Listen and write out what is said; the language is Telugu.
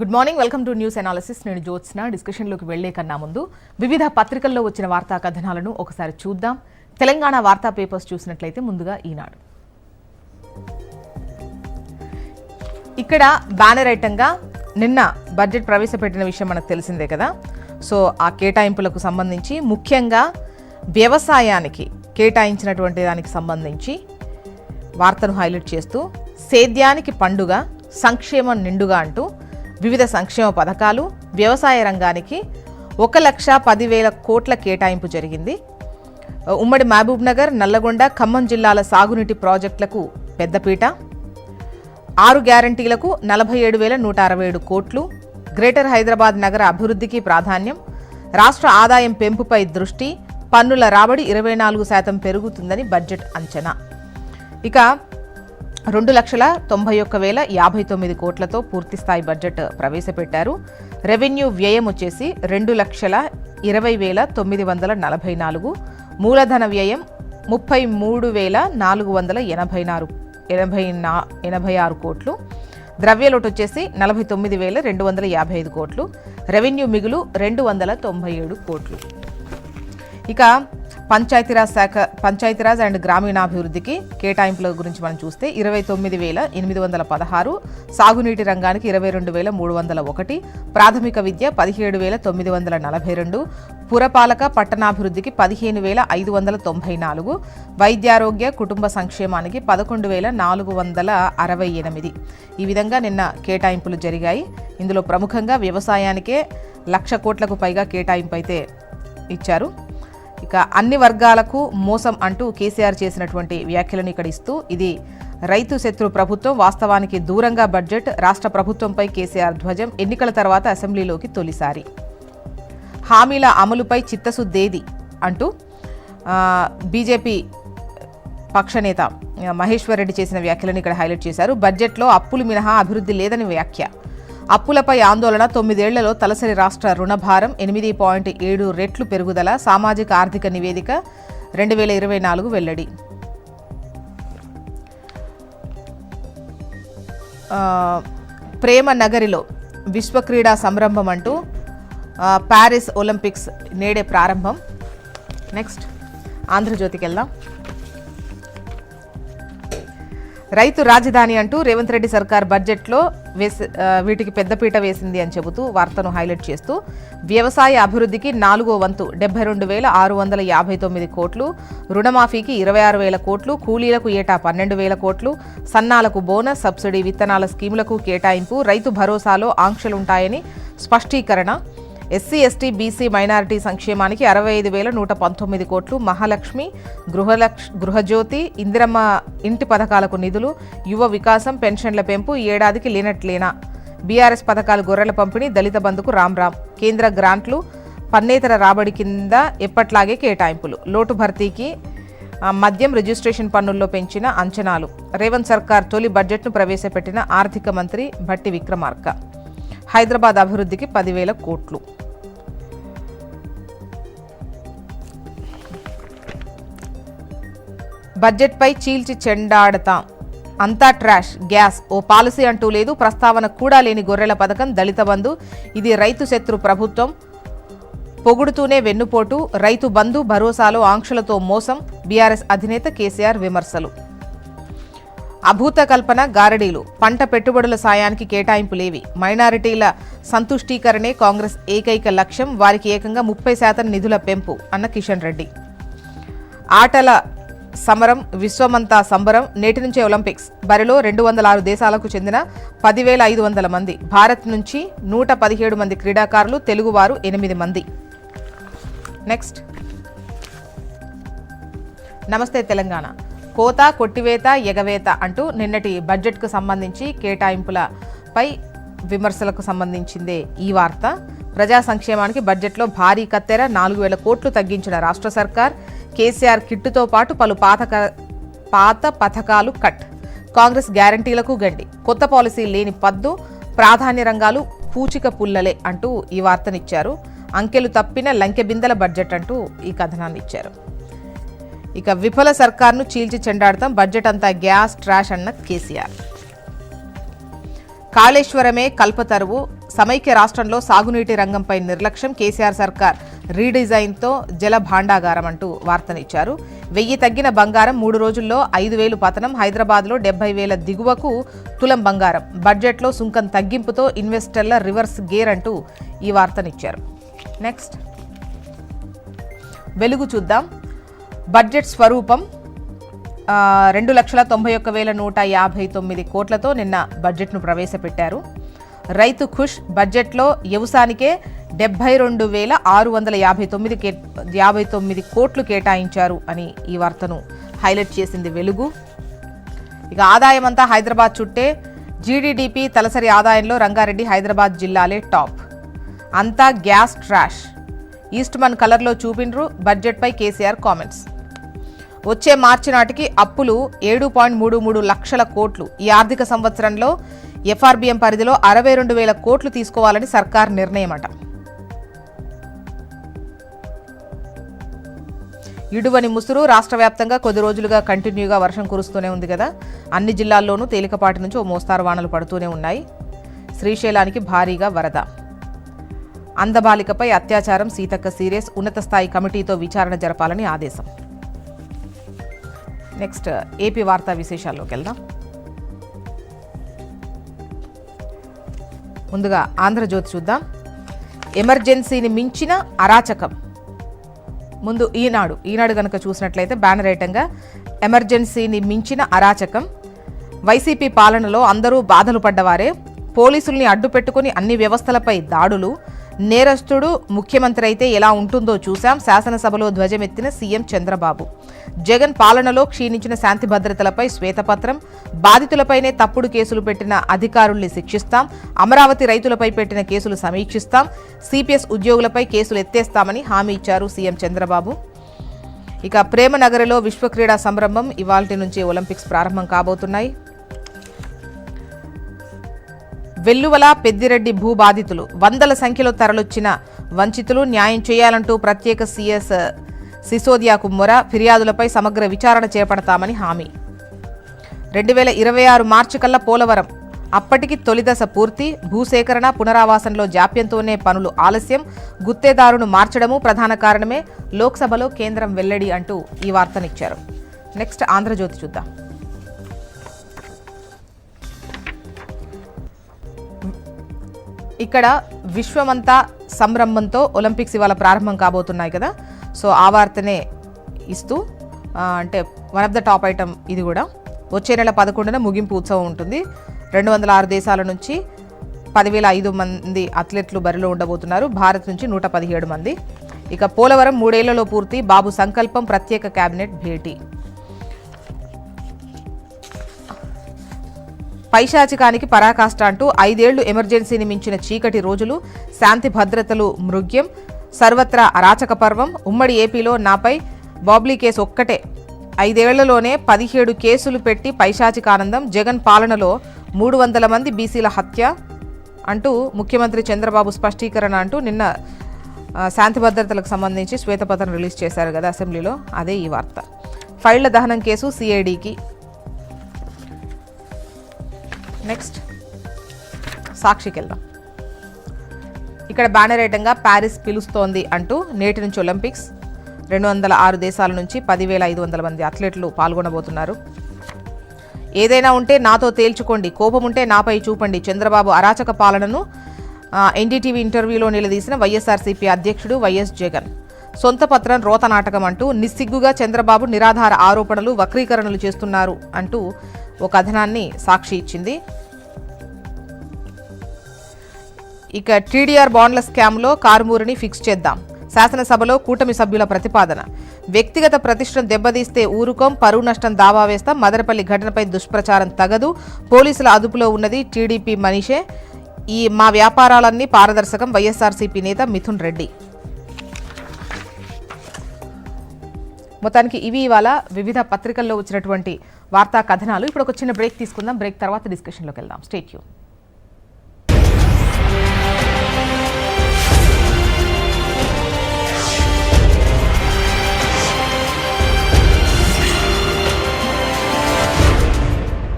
Good morning welcome to news analysis నేను జ్యోత్స్న. డిస్కషన్లోకి వెళ్ళే కన్నా ముందు వివిధ పత్రికల్లో వచ్చిన వార్తా కథనాలను ఒకసారి చూద్దాం. తెలంగాణ వార్తా పేపర్స్ చూసినట్లయితే ముందుగా ఈనాడు. ఇక్కడ బ్యానర్ ఐటంగా నిన్న బడ్జెట్ ప్రవేశపెట్టిన విషయం మనకు తెలిసిందే కదా. సో ఆ కేటాయింపులకు సంబంధించి ముఖ్యంగా వ్యవసాయానికి కేటాయించినటువంటి దానికి సంబంధించి వార్తను హైలైట్ చేస్తూ సేద్యానికి పండుగ సంక్షేమం నిండుగా అంటూ వివిధ సంక్షేమ పథకాలు వ్యవసాయ రంగానికి ఒక లక్ష పదివేల కోట్ల కేటాయింపు జరిగింది. ఉమ్మడి మహబూబ్ నగర్ నల్లగొండ ఖమ్మం జిల్లాల సాగునీటి ప్రాజెక్టులకు పెద్దపీట. ఆరు గ్యారంటీలకు నలభై ఏడు వేల నూట అరవై ఏడు కోట్లు. గ్రేటర్ హైదరాబాద్ నగర అభివృద్ధికి ప్రాధాన్యం. రాష్ట్ర ఆదాయం పెంపుపై దృష్టి. పన్నుల రాబడి ఇరవై నాలుగు శాతం పెరుగుతుందని బడ్జెట్ అంచనా. ఇక రెండు లక్షల తొంభై ఒక్క వేల యాభై తొమ్మిది కోట్లతో పూర్తిస్థాయి బడ్జెట్ ప్రవేశపెట్టారు. రెవెన్యూ వ్యయం వచ్చేసి రెండు లక్షల ఇరవై వేల తొమ్మిది వందల నలభై నాలుగు మూలధన వ్యయం ముప్పై మూడు వేల నాలుగు వందల ఎనభై నాలుగు ఎనభై నా ఎనభై ఆరు కోట్లు. ద్రవ్యలోటు వచ్చేసి నలభై తొమ్మిది వేల రెండు వందల యాభై ఐదు కోట్లు. రెవెన్యూ మిగులు రెండు వందల తొంభై ఏడు కోట్లు. ఇక పంచాయతీరాజ్ శాఖ పంచాయతీరాజ్ అండ్ గ్రామీణాభివృద్ధికి కేటాయింపుల గురించి మనం చూస్తే ఇరవై తొమ్మిది వేల ఎనిమిది వందల పదహారు సాగునీటి రంగానికి ఇరవై రెండు వేల మూడు వందల ఒకటి ప్రాథమిక విద్య పదిహేడు వేల తొమ్మిది వందల నలభై రెండు పురపాలక పట్టణాభివృద్ధికి పదిహేను వేల ఐదు వందల తొంభై నాలుగు వైద్యారోగ్య కుటుంబ సంక్షేమానికి పదకొండు వేల నాలుగు వందల అరవై ఎనిమిది. ఈ విధంగా నిన్న కేటాయింపులు జరిగాయి. ఇందులో ప్రముఖంగా వ్యవసాయానికే లక్ష కోట్లకు పైగా కేటాయింపు అయితే ఇచ్చారు. ఇక అన్ని వర్గాలకు మోసం అంటూ కేసీఆర్ చేసినటువంటి వ్యాఖ్యలను ఇక్కడ ఇస్తూ ఇది రైతు శత్రు ప్రభుత్వం వాస్తవానికి దూరంగా బడ్జెట్ రాష్ట్ర ప్రభుత్వంపై కేసీఆర్ ధ్వజం ఎన్నికల తర్వాత అసెంబ్లీలోకి తొలిసారి. హామీల అమలుపై చిత్తశుద్ధేది అంటూ బీజేపీ పక్షనేత మహేశ్వర్ రెడ్డి చేసిన వ్యాఖ్యలను ఇక్కడ హైలైట్ చేశారు. బడ్జెట్లో అప్పులు మినహా అభివృద్ధి లేదని వ్యాఖ్య. అప్పులపై ఆందోళన తొమ్మిదేళ్ళలో తలసరి రాష్ట్ర రుణభారం ఎనిమిది పాయింట్ ఏడు రెట్లు పెరుగుదల సామాజిక ఆర్థిక నివేదిక రెండు వేల ఇరవై నాలుగు వెల్లడి. ప్రేమ నగరిలో విశ్వక్రీడా సంరంభం అంటూ ప్యారిస్ ఒలింపిక్స్ నేడే ప్రారంభం. నెక్స్ట్ ఆంధ్రజ్యోతికి వెళ్దాం. రైతు రాజధాని అంటూ రేవంత్ రెడ్డి సర్కార్ బడ్జెట్లో వేసి వీటికి పెద్దపీట వేసింది అని చెబుతూ వార్తను హైలైట్ చేస్తూ వ్యవసాయ అభివృద్ధికి నాలుగో వంతు డెబ్బై రెండు వేల ఆరు వందల యాభై తొమ్మిది కోట్లు రుణమాఫీకి ఇరవై ఆరు వేల కోట్లు కూలీలకు ఏటా పన్నెండు వేల కోట్లు సన్నాలకు బోనస్ సబ్సిడీ విత్తనాల స్కీములకు కేటాయింపు రైతు భరోసాలో ఆంక్షలుంటాయని స్పష్టీకరణ ఎస్సీ ఎస్టీ బీసీ మైనారిటీ సంక్షేమానికి అరవై ఐదు వేల నూట పంతొమ్మిది కోట్లు. మహాలక్ష్మి గృహలక్ష్ గృహజ్యోతి ఇందిరమ్మ ఇంటి పథకాలకు నిధులు యువ వికాసం పెన్షన్ల పెంపు ఈ ఏడాదికి లేనట్లేనా? బీఆర్ఎస్ పథకాలు గొర్రెల పంపిణీ దళిత బంధుకు రామ్ రామ్. కేంద్ర గ్రాంట్లు పన్నేతర రాబడి కింద ఎప్పట్లాగే కేటాయింపులు. లోటు భర్తీకి మద్యం రిజిస్ట్రేషన్ పన్నుల్లో పెంచిన అంచనాలు. రేవంత్ సర్కార్ తొలి బడ్జెట్ను ప్రవేశపెట్టిన ఆర్థిక మంత్రి భట్టి విక్రమార్క. హైదరాబాద్ అభివృద్ధికి పదివేల కోట్లు. బడ్జెట్పై చీల్చి చెండాడతాం. అంతా ట్రాష్ గ్యాస్. ఓ పాలసీ అంటూ లేదు ప్రస్తావన కూడా లేని గొర్రెల పథకం దళిత బంధు. ఇది రైతు శత్రు ప్రభుత్వం. పొగుడుతూనే వెన్నుపోటు రైతు బంధు భరోసాలో ఆంక్షలతో మోసం. బీఆర్ఎస్ అధినేత కేసీఆర్ విమర్శలు. అభూత కల్పన గారడీలు. పంట పెట్టుబడుల సాయానికి కేటాయింపులేవి. మైనారిటీల సంతుష్టీకరణే కాంగ్రెస్ ఏకైక లక్ష్యం. వారికి ఏకంగా ముప్పై శాతం నిధుల పెంపు అన్న కిషన్ రెడ్డి. ఆటల సమరం విశ్వమంతా సంబరం నేటి నుంచే ఒలింపిక్స్. బరిలో రెండు వందల ఆరు దేశాలకు చెందిన పదివేల ఐదు వందల మంది. భారత్ నుంచి నూట పదిహేడు మంది క్రీడాకారులు తెలుగువారు ఎనిమిది మంది. నెక్స్ట్. నమస్తే తెలంగాణ. కోత కొట్టివేత ఎగవేత అంటూ నిన్నటి బడ్జెట్కు సంబంధించి కేటాయింపులపై విమర్శలకు సంబంధించిందే ఈ వార్త. ప్రజా సంక్షేమానికి బడ్జెట్లో భారీ కత్తెర నాలుగు వేల కోట్లు తగ్గించిన రాష్ట్ర సర్కార్ కేసీఆర్ కిట్టుతో పాటు పలు పాత పాత పథకాలు కట్. కాంగ్రెస్ గ్యారంటీలకు గండి కొత్త పాలసీ లేని పద్దు ప్రాధాన్య రంగాలు పూచిక పుల్లలే అంటూ ఈ వార్తనిచ్చారు. అంకెలు తప్పిన లంకెబిందల బడ్జెట్ అంటూ ఈ కథనాన్ని ఇచ్చారు ఇక విఫల సర్కార్ను చీల్చి చెండాడతాం. బడ్జెట్ అంతా గ్యాస్ ట్రాష్ అన్న కేసీఆర్. కాళేశ్వరమే కల్పతరువు సమైక్య రాష్ట్రంలో సాగునీటి రంగంపై నిర్లక్ష్యం. కేసీఆర్ సర్కార్ రీడిజైన్తో జల భాండాగారం అంటూ వార్తనిచ్చారు. వెయ్యి తగ్గిన బంగారం మూడు రోజుల్లో ఐదు వేలు పతనం. హైదరాబాద్లో డెబ్బై వేల దిగువకు తులం బంగారం. బడ్జెట్లో సుంకం తగ్గింపుతో ఇన్వెస్టర్ల రివర్స్ గేర్ అంటూ ఈ వార్తనిచ్చారు. నెక్స్ట్. వెలుగు చూద్దాం. బడ్జెట్ స్వరూపం రెండు లక్షల తొంభై ఒక్క వేల నూట యాభై తొమ్మిది కోట్లతో నిన్న బడ్జెట్ను ప్రవేశపెట్టారు. రైతు ఖుష్ బడ్జెట్లో వ్యవసానికే డెబ్బై రెండు వేల ఆరు వందల యాభై తొమ్మిది కే యాభై తొమ్మిది కోట్లు కేటాయించారు అని ఈ వార్తను హైలైట్ చేసింది వెలుగు. ఇక ఆదాయం అంతా హైదరాబాద్ చుట్టే జీడీడీపీ తలసరి ఆదాయంలో రంగారెడ్డి హైదరాబాద్ జిల్లాలే టాప్. అంతా గ్యాస్ ట్రాష్. ఈస్ట్మన్ కలర్లో చూపిండ్రు. బడ్జెట్పై కేసీఆర్ కామెంట్స్. వచ్చే మార్చి నాటికి అప్పులు ఏడు పాయింట్ మూడు మూడు లక్షల కోట్లు. ఈ ఆర్థిక సంవత్సరంలో ఎఫ్ఆర్బిఎం పరిధిలో అరవై రెండు వేల కోట్లు తీసుకోవాలని సర్కార్ నిర్ణయమట. ఇడువని ముసురు రాష్ట్ర వ్యాప్తంగా కొద్ది రోజులుగా కంటిన్యూగా వర్షం కురుస్తూనే ఉంది కదా. అన్ని జిల్లాల్లోనూ తేలికపాటి నుంచి ఓ మోస్తారు వానలు పడుతూనే ఉన్నాయి. శ్రీశైలానికి భారీగా వరద. అందబాలికపై అత్యాచారం సీతక్క సీరియస్ ఉన్నత స్థాయి కమిటీతో విచారణ జరపాలని ఆదేశం. నెక్స్ట్ ఏపీ వార్తా విశేషాల్లోకి వెళ్దాం. ముందుగా ఆంధ్రజ్యోతి చూద్దాం. ఎమర్జెన్సీని మించిన అరాచకం. ముందు ఈనాడు ఈనాడు కనుక చూసినట్లయితే బ్యానర్ ఐటంగా ఎమర్జెన్సీని మించిన అరాచకం. వైసీపీ పాలనలో అందరూ బాధలు పడ్డవారే. పోలీసుల్ని అడ్డుపెట్టుకుని అన్ని వ్యవస్థలపై దాడులు. నేరస్తుడు ముఖ్యమంత్రి అయితే ఎలా ఉంటుందో చూశాం. శాసనసభలో ధ్వజమెత్తిన సీఎం చంద్రబాబు. జగన్ పాలనలో క్షీణించిన శాంతి భద్రతలపై శ్వేతపత్రం బాధితులపైనే తప్పుడు కేసులు పెట్టిన అధికారుల్ని శిక్షిస్తాం. అమరావతి రైతులపై పెట్టిన కేసులు సమీక్షిస్తాం. సిపిఎస్ ఉద్యోగులపై కేసులు ఎత్తేస్తామని హామీ ఇచ్చారు సీఎం చంద్రబాబు. ఇక ప్రేమనగరిలో విశ్వ క్రీడా సంరంభం ఇవాల్టి నుంచి ఒలింపిక్స్ ప్రారంభం కాబోతున్నాయి. వెల్లువల పెద్దిరెడ్డి భూ బాధితులు వందల సంఖ్యలో తరలొచ్చిన వంచితులు న్యాయం చేయాలంటూ ప్రత్యేక సీఎస్ సిసోదియాకు మొర ఫిర్యాదులపై సమగ్ర విచారణ చేపడతామని హామీ. రెండు వేల ఇరవై ఆరు మార్చి కల్లా పోలవరం. అప్పటికి తొలిదశ పూర్తి భూసేకరణ పునరావాసంలో జాప్యంతోనే పనులు ఆలస్యం గుత్తేదారును మార్చడము ప్రధాన కారణమే లోక్సభలో కేంద్రం వెల్లడి అంటూ ఈ వార్తనిచ్చారు. నెక్స్ట్ ఆంధ్రజ్యోతి చూద్దాం. ఇక్కడ విశ్వమంతా సంరంభంతో ఒలింపిక్స్ ఇవాళ ప్రారంభం కాబోతున్నాయి కదా. సో ఆ వార్తనే ఇస్తూ అంటే one of the top item ఇది కూడా. వచ్చే నెల పదకొండున ముగింపు ఉత్సవం ఉంటుంది. రెండు వందల ఆరు దేశాల నుంచి పదివేల ఐదు మంది అథ్లెట్లు బరిలో ఉండబోతున్నారు. భారత్ నుంచి నూట పదిహేడు మంది. ఇక పోలవరం మూడేళ్ళలో పూర్తి బాబు సంకల్పం ప్రత్యేక కేబినెట్ భేటీ. పైశాచికానికి పరాకాష్ట అంటూ ఐదేళ్ళు ఎమర్జెన్సీని మించిన చీకటి రోజులు శాంతి భద్రతలు మృగ్యం సర్వత్రా అరాచక పర్వం. ఉమ్మడి ఏపీలో నాపై బాబ్లీ కేసు ఒక్కటే. ఐదేళ్ళలోనే పదిహేడు కేసులు పెట్టి పైశాచికానందం. జగన్ పాలనలో మూడు వందల మంది బీసీల హత్య అంటూ ముఖ్యమంత్రి చంద్రబాబు స్పష్టీకరణ అంటూ నిన్న శాంతి భద్రతలకు సంబంధించి శ్వేతపత్రం రిలీజ్ చేశారు కదా అసెంబ్లీలో. అదే ఈ వార్త. ఫైళ్ళ దహనం కేసు సిఐడికి. నెక్స్ట్ సాక్షికి వెళ్దాం ఇక్కడ బ్యానర్ ఐటంగా ప్యారిస్ పిలుస్తోంది అంటూ నేటి నుంచి ఒలింపిక్స్ రెండు వందల ఆరు దేశాల నుంచి పదివేల ఐదు వందల మంది అథ్లెట్లు పాల్గొనబోతున్నారు. ఏదైనా ఉంటే నాతో తేల్చుకోండి. కోపం ఉంటే నాపై చూపండి. చంద్రబాబు అరాచక పాలనను ఎన్డీటీవీ ఇంటర్వ్యూలో నిలదీసిన వైఎస్ఆర్సీపీ అధ్యక్షుడు వైఎస్ జగన్. సొంత పత్రం రోత నాటకం అంటూ నిస్సిగ్గుగా చంద్రబాబు నిరాధార ఆరోపణలు వక్రీకరణలు చేస్తున్నారు అంటూ ఒక కథనాన్ని సాక్షి ఇచ్చింది. ఇక టీడీఆర్ బాండ్ల స్కామ్లో కారుమూరిని ఫిక్స్ చేద్దాం. శాసనసభలో కూటమి సభ్యుల ప్రతిపాదన. వ్యక్తిగత ప్రతిష్టను దెబ్బతీస్తే ఊరుకోం పరువు నష్టం దావా వేస్తాం మదనపల్లి ఘటనపై దుష్ప్రచారం తగదు పోలీసుల అదుపులో ఉన్నది టీడీపీ మనిషే. ఈ మా వ్యాపారాలన్నీ పారదర్శకం వైఎస్ఆర్సీపీ నేత మిథున్ రెడ్డి. మొత్తానికి ఇవి ఇవాళ వివిధ పత్రికల్లో వచ్చినటువంటి వార్తా కథనాలు. ఇప్పుడు ఒక చిన్న బ్రేక్ తీసుకుందాం. బ్రేక్ తర్వాత డిస్కషన్లోకి వెళ్దాం. స్టేట్యూ